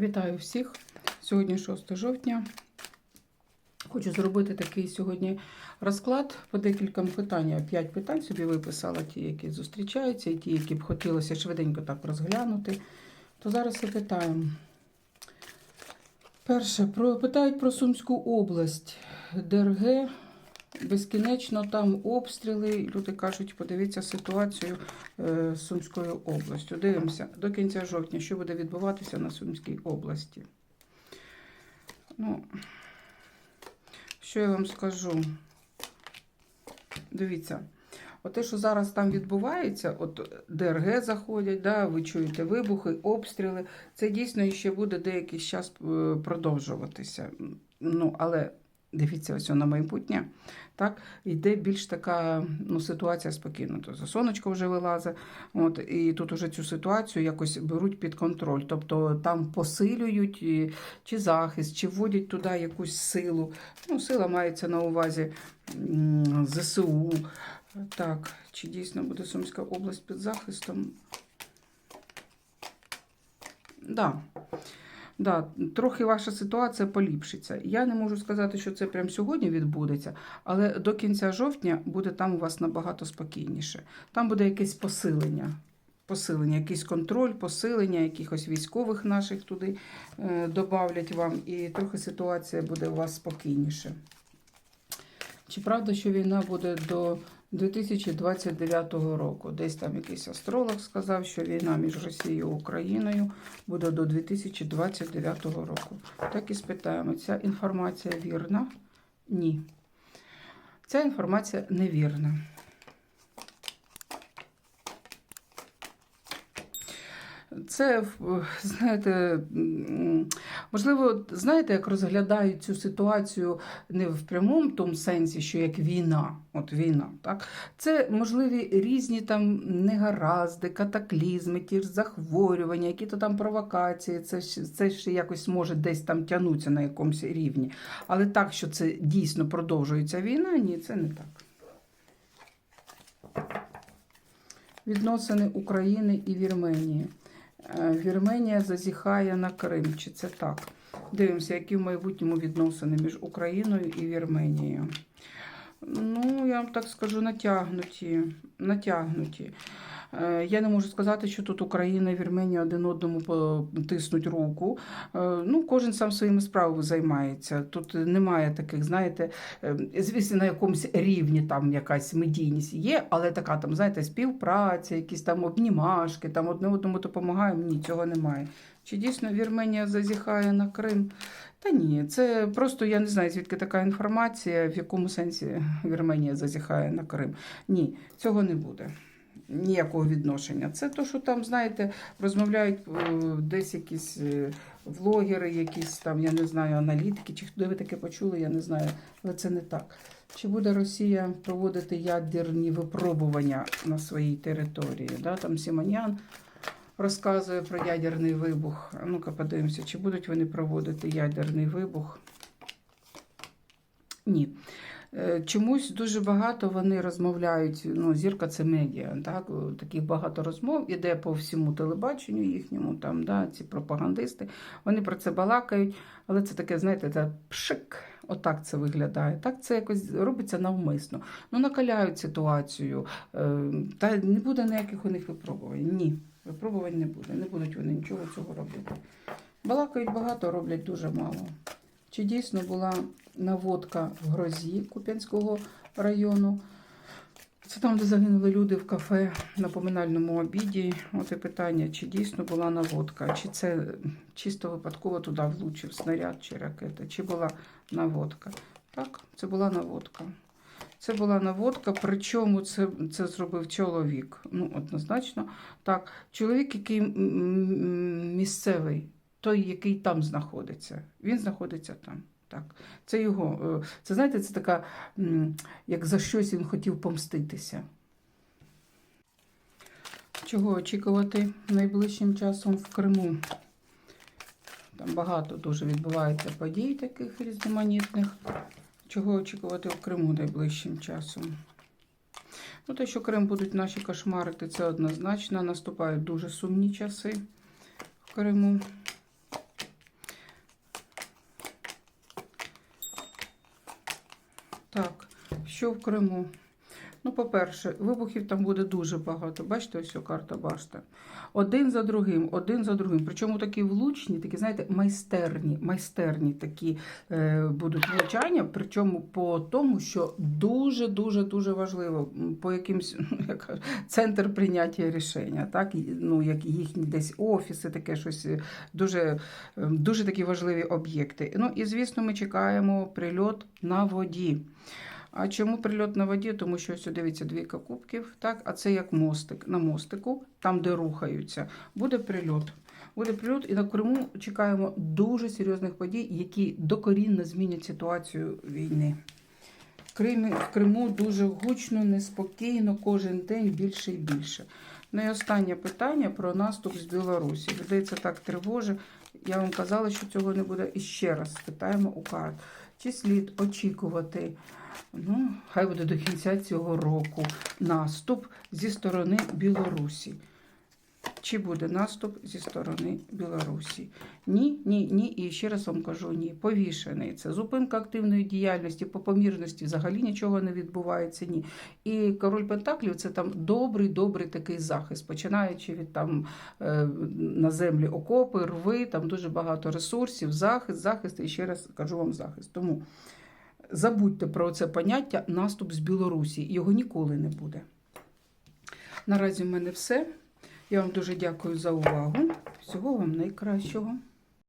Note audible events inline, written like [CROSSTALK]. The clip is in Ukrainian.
Вітаю всіх! Сьогодні 6 жовтня. Хочу зробити такий сьогодні розклад по декільком питанням. П'ять питань собі виписала, ті, які зустрічаються, і ті, які б хотілося швиденько так розглянути. То зараз і питаємо. Перше, про, питають про Сумську область. ДРГ безкінечно там обстріли. Люди кажуть, подивіться ситуацію е, з Сумською областю. Дивимося до кінця жовтня, що буде відбуватися на Сумській області. Ну, що я вам скажу? Дивіться, от те, що зараз там відбувається, от ДРГ заходять, да, ви чуєте вибухи, обстріли, це дійсно ще буде деякий час е, продовжуватися. Ну, але дивіться, ось на майбутнє, так, йде більш така ну, ситуація спокійна. То сонечко вже вилазить, от, і тут уже цю ситуацію якось беруть під контроль. Тобто там посилюють і, чи захист, чи вводять туди якусь силу. Ну, сила мається на увазі ЗСУ. Так, чи дійсно буде Сумська область під захистом? Да. Да, трохи ваша ситуація поліпшиться. Я не можу сказати, що це прямо сьогодні відбудеться, але до кінця жовтня буде там у вас набагато спокійніше. Там буде якесь посилення. Посилення, якийсь контроль, посилення якихось військових наших туди е, додавлять вам, і трохи ситуація буде у вас спокійніше. Чи правда, що війна буде до 2029 року? Десь там якийсь астролог сказав, що війна між Росією і Україною буде до 2029 року. Так і спитаємо, ця інформація вірна? Ні. Ця інформація невірна. Це, знаєте, можливо, знаєте, як розглядають цю ситуацію не в прямому тому сенсі, що як війна, от війна, так? Це можливі різні там негаразди, катаклізми, ті ж захворювання, які то там провокації, це, це ще якось може десь там тягнутися на якомусь рівні. Але так, що це дійсно продовжується війна, ні, це не так. Відносини України і Вірменії. Е, Вірменія зазіхає на Крим. Чи це так? Дивимося, які в майбутньому відносини між Україною і Вірменією. Ну, я вам так скажу, натягнуті. натягнуті. Е, Я не можу сказати, що тут Україна і Вірменія один одному потиснуть руку. Е, Ну, кожен сам своїми справами займається. Тут немає таких, знаєте, е, звісно, на якомусь рівні там якась медійність є, але така там, знаєте, співпраця, якісь там обнімашки, там одне одному допомагаємо. Ні, цього немає. Чи дійсно Вірменія зазіхає на Крим? Та ні, це просто я не знаю, звідки така інформація, в якому сенсі Вірменія зазіхає на Крим. Ні, цього не буде. Ніякого відношення. Це то, що там, знаєте, розмовляють е, десь якісь е, влогери, якісь там, я не знаю, аналітики, чи хто ви таке почули, я не знаю, але це не так. Чи буде Росія проводити ядерні випробування на своїй території? Да? Там Сімонян розказує про ядерний вибух. Ну-ка подивимося, чи будуть вони проводити ядерний вибух? Ні. Е, Чомусь дуже багато вони розмовляють. Ну, зірка це медіа. Так? Таких багато розмов іде по всьому телебаченню їхньому, там, да, ці пропагандисти. Вони про це балакають, але це таке, знаєте, це пшик. Отак це виглядає. Так це якось робиться навмисно. Ну, накаляють ситуацію. Е, Та не буде ніяких у них випробувань. Ні, випробувань не буде. Не будуть вони нічого цього робити. Балакають багато, роблять дуже мало. Чи дійсно була наводка в грозі Куп'янського району? Це там, де загинули люди в кафе на поминальному обіді. І питання, чи дійсно була наводка, чи це чисто випадково туди влучив снаряд чи ракета, чи була наводка. Так, це була наводка. Це була наводка, причому це, це зробив чоловік. Ну, однозначно. Так, чоловік, який місцевий, той, який там знаходиться. Він знаходиться там. Так, це його. е, Це знаєте, це така, як за щось він хотів помститися. Чого очікувати найближчим часом в Криму? Там багато дуже відбувається подій таких різноманітних чого очікувати в Криму найближчим часом. Ну, Те, що Крим будуть наші кошмарити, це однозначно. Наступають дуже сумні часи в Криму. Так, що в Криму? Ну, по-перше, вибухів там буде дуже багато. Бачите, ось карта башта. Один за другим, один за другим. Причому такі влучні, такі, знаєте, майстерні, майстерні такі е, будуть влучання. Причому по тому, що дуже, дуже, важливо, по якимсь [LAUGHS] ну, як центр прийняття рішення, так ну як їхні десь офіси, таке щось е, дуже, е, дуже такі важливі об'єкти. Ну і звісно, ми чекаємо прильот на воді. А чому прильот на воді? Тому що ось дивіться двійка кубків, так, а це як мостик. На мостику, там, де рухаються, буде прильот. Буде прильот, і на Криму чекаємо дуже серйозних подій, які докорінно змінять ситуацію війни. В Кримі, в Криму дуже гучно, неспокійно, кожен день більше і більше. Ну і останнє питання про наступ з Білорусі. Людей це так тривожить. Я вам казала, що цього не буде. І ще раз спитаємо у карт. Чи слід очікувати, ну, хай буде до кінця цього року, наступ зі сторони Білорусі? Чи буде наступ зі сторони Білорусі? Ні, ні, ні. І ще раз вам кажу, ні. Повішений. Це зупинка активної діяльності, по помірності взагалі нічого не відбувається. Ні. І король Пентаклів це там добрий, добрий такий захист, починаючи від там е, на землі окопи, рви, там дуже багато ресурсів, захист, захист, і ще раз кажу вам захист. Тому забудьте про це поняття наступ з Білорусі. Його ніколи не буде. Наразі в мене все. Я вам дуже дякую за увагу. Всього вам найкращого.